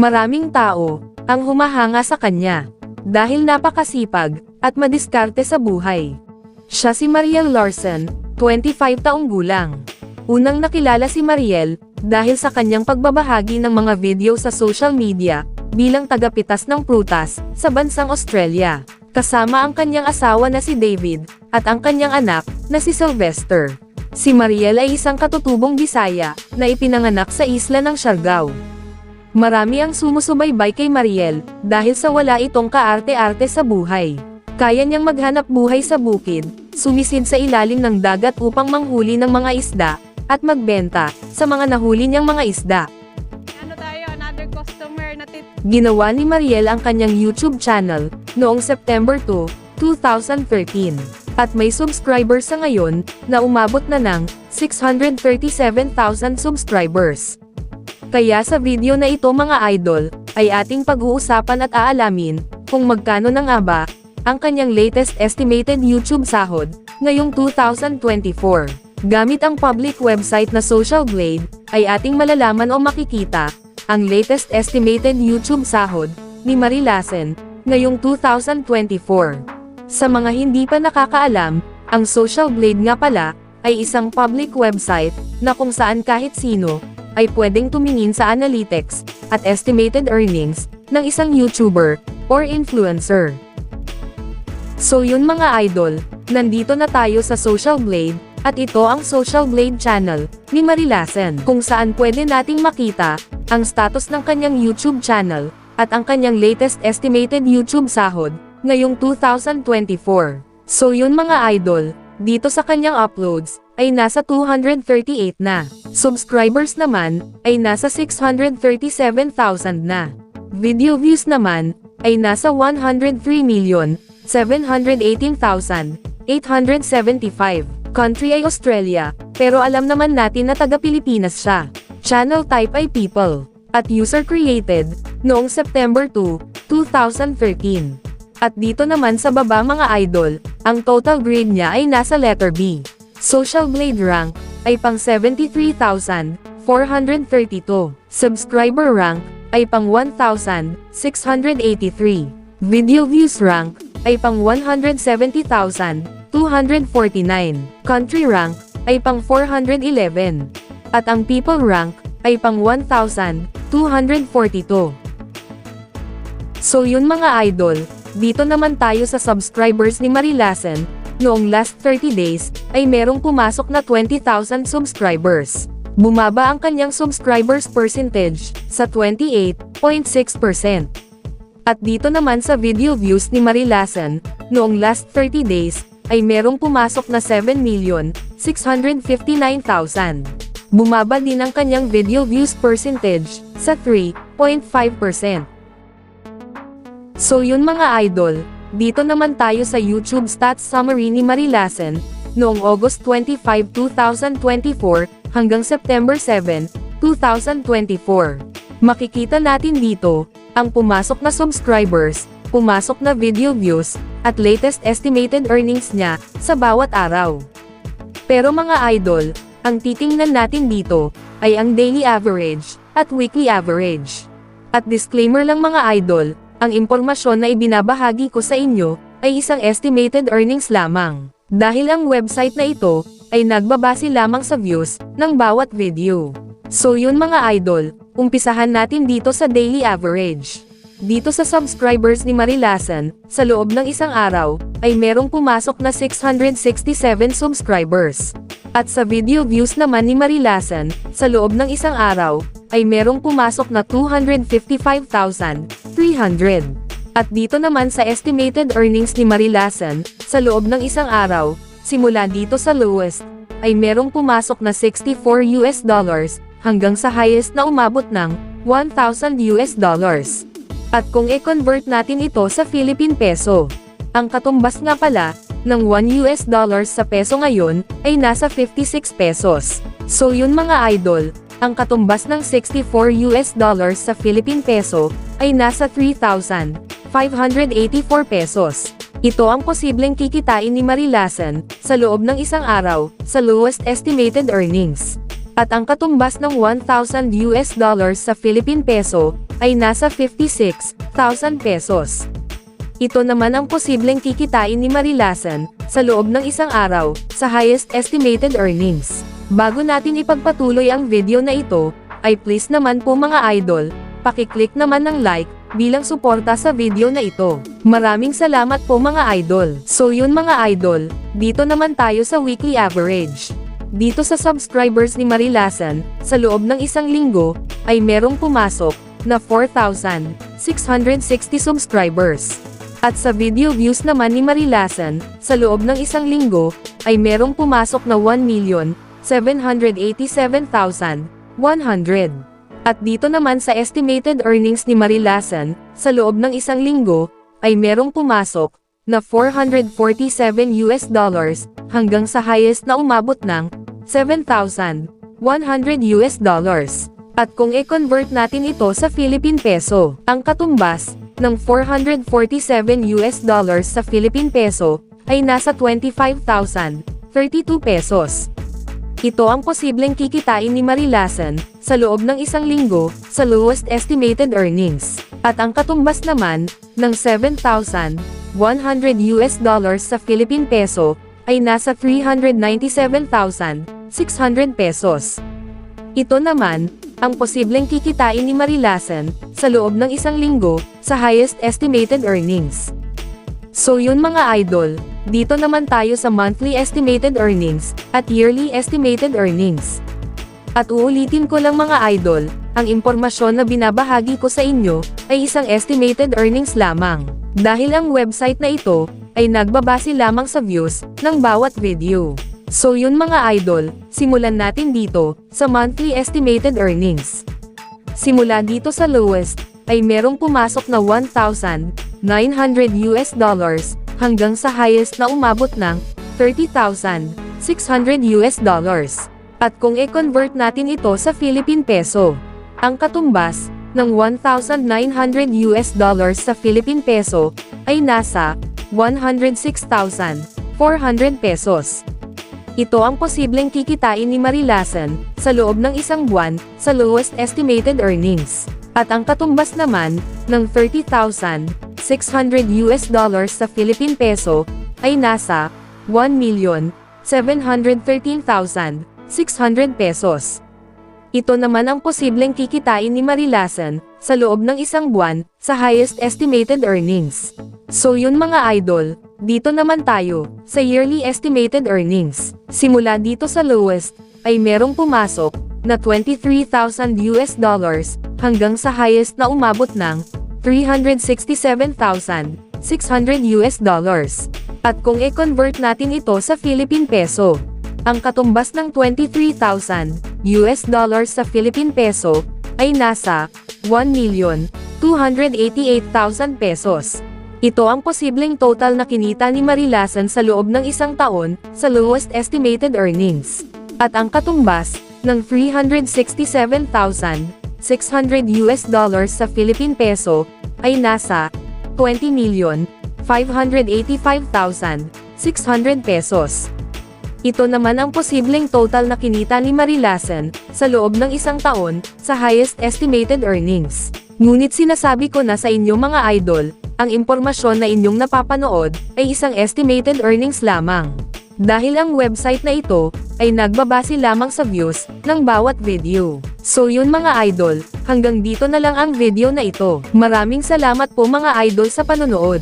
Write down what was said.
Maraming tao ang humahanga sa kanya dahil napakasipag at madiskarte sa buhay. Siya si Mariel Larson, 25 taong gulang. Unang nakilala si Mariel dahil sa kanyang pagbabahagi ng mga video sa social media bilang tagapitas ng prutas sa bansang Australia. Kasama ang kanyang asawa na si David at ang kanyang anak na si Sylvester. Si Mariel ay isang katutubong Bisaya na ipinanganak sa isla ng Siargao. Marami ang sumusubaybay kay Mariel dahil sa wala itong kaarte-arte sa buhay. Kaya niyang maghanap buhay sa bukid, sumisid sa ilalim ng dagat upang manghuli ng mga isda, at magbenta sa mga nahuli niyang mga isda. Ano tayo, another customer na. Ginawa ni Mariel ang kanyang YouTube channel noong September 2, 2013. At may subscribers sa ngayon na umabot na ng 637,000 subscribers. Kaya sa video na ito mga idol, ay ating pag-uusapan at aalamin kung magkano na nga ba ang kanyang latest estimated YouTube sahod ngayong 2024. Gamit ang public website na Social Blade, ay ating malalaman o makikita ang latest estimated YouTube sahod ni Marilasen ngayong 2024. Sa mga hindi pa nakakaalam, ang Social Blade nga pala ay isang public website na kung saan kahit sino ay pwedeng tumingin sa analytics at estimated earnings ng isang YouTuber or influencer. So yun mga idol, nandito na tayo sa Social Blade, at ito ang Social Blade channel ni Marilasen kung saan pwede nating makita ang status ng kanyang YouTube channel at ang kanyang latest estimated YouTube sahod ngayong 2024. So yun mga idol, dito sa kanyang uploads ay nasa 238 na. Subscribers naman ay nasa 637,000 na. Video views naman ay nasa 103 million 718,875. Country ay Australia, pero alam naman natin na taga-Pilipinas siya. Channel type ay people. At user created, noong September 2, 2013. At dito naman sa baba mga idol, ang total grade niya ay nasa letter B. Social Blade rank, ay pang 73,432. Subscriber rank, ay pang 1,683. Video views rank, ay pang 170,249. Country rank, ay pang 411. At ang people rank, ay pang 1,242. So yun mga idol, dito naman tayo sa subscribers ni Marilasen, noong last 30 days, ay merong pumasok na 20,000 subscribers. Bumaba ang kanyang subscribers percentage, sa 28.6%. At dito naman sa video views ni Marilasen, noong last 30 days, ay merong pumasok na 7,659,000. Bumaba din ang kanyang video views percentage, sa 3.5%. So yun mga idol, dito naman tayo sa YouTube stats summary ni Marilasen, noong August 25, 2024, hanggang September 7, 2024. Makikita natin dito, ang pumasok na subscribers, pumasok na video views, at latest estimated earnings niya, sa bawat araw. Pero mga idol, ang titingnan natin dito, ay ang daily average, at weekly average. At disclaimer lang mga idol, ang impormasyon na ibinabahagi ko sa inyo, ay isang estimated earnings lamang. Dahil ang website na ito, ay nagbabase lamang sa views, ng bawat video. So yun mga idol, umpisahan natin dito sa daily average. Dito sa subscribers ni Marilasan, sa loob ng isang araw, ay merong pumasok na 667 subscribers. At sa video views naman ni Marilasan, sa loob ng isang araw, ay merong pumasok na 255,300. At dito naman sa estimated earnings ni Marilasan, sa loob ng isang araw, simula dito sa lowest, ay merong pumasok na 64 US dollars, hanggang sa highest na umabot ng 1,000 US dollars. At kung i-convert natin ito sa Philippine Peso, ang katumbas nga pala, ng 1 US dollars sa peso ngayon, ay nasa 56 pesos. So yun mga idol, ang katumbas ng 64 US dollars sa Philippine Peso, ay nasa 3,584 pesos. Ito ang posibleng kikitain ni Marilasan, sa loob ng isang araw, sa lowest estimated earnings. At ang katumbas ng 1,000 US dollars sa Philippine Peso, ay nasa 56,000 pesos. Ito naman ang posibleng kikitain ni Marilasan, sa loob ng isang araw, sa highest estimated earnings. Bago natin ipagpatuloy ang video na ito, ay please naman po mga idol, pakiclick naman ng like, bilang suporta sa video na ito. Maraming salamat po mga idol. So yun mga idol, dito naman tayo sa weekly average. Dito sa subscribers ni Marilasan, sa loob ng isang linggo, ay merong pumasok, na 4,660 subscribers. At sa video views naman ni Marilasan, sa loob ng isang linggo, ay merong pumasok na 1,787,100. At dito naman sa estimated earnings ni Marilasan, sa loob ng isang linggo, ay merong pumasok, na 447 US dollars, hanggang sa highest na umabot ng 7,100 US dollars. At kung i-convert natin ito sa Philippine Peso, ang katumbas ng 447 US dollars sa Philippine Peso ay nasa 25,032 pesos. Ito ang posibleng kikitain ni Marilasan sa loob ng isang linggo sa lowest estimated earnings. At ang katumbas naman ng 7,100 US dollars sa Philippine Peso ay nasa 397,600 pesos. Ito naman, ang posibleng kikitain ni Marilasan sa loob ng isang linggo sa highest estimated earnings. So yun mga idol, dito naman tayo sa monthly estimated earnings at yearly estimated earnings. At uulitin ko lang mga idol, ang impormasyon na binabahagi ko sa inyo ay isang estimated earnings lamang. Dahil ang website na ito ay nagbabase lamang sa views ng bawat video. So yun mga idol, simulan natin dito sa monthly estimated earnings. Simula dito sa lowest, ay merong pumasok na 1,900 US dollars, hanggang sa highest na umabot ng 30,600 US dollars. At kung i-convert natin ito sa Philippine Peso, ang katumbas ng 1,900 US dollars sa Philippine Peso ay nasa 106,400 pesos. Ito ang posibleng kikitain ni Marilasan sa loob ng isang buwan sa lowest estimated earnings. At ang katumbas naman ng 30,600 US dollars sa Philippine Peso ay nasa 1,713,600 pesos. Ito naman ang posibleng kikitain ni Marilasan sa loob ng isang buwan sa highest estimated earnings. So yun mga idol, dito naman tayo sa yearly estimated earnings. Simula dito sa lowest ay merong pumasok na 23,000 US dollars hanggang sa highest na umabot ng 367,600 US dollars. At kung i-convert natin ito sa Philippine Peso, ang katumbas ng 23,000 US dollars sa Philippine Peso ay nasa 1,288,000 pesos. Ito ang posibleng total na kinita ni Marilasan sa loob ng isang taon sa lowest estimated earnings. At ang katumbas ng 367,600 US dollars sa Philippine Peso ay nasa 20,585,600 pesos. Ito naman ang posibleng total na kinita ni Marilasan sa loob ng isang taon sa highest estimated earnings. Ngunit sinasabi ko na sa inyo mga idol, ang impormasyon na inyong napapanood ay isang estimated earnings lamang. Dahil ang website na ito ay nagbabase lamang sa views ng bawat video. So yun mga idol, hanggang dito na lang ang video na ito. Maraming salamat po mga idol sa panonood.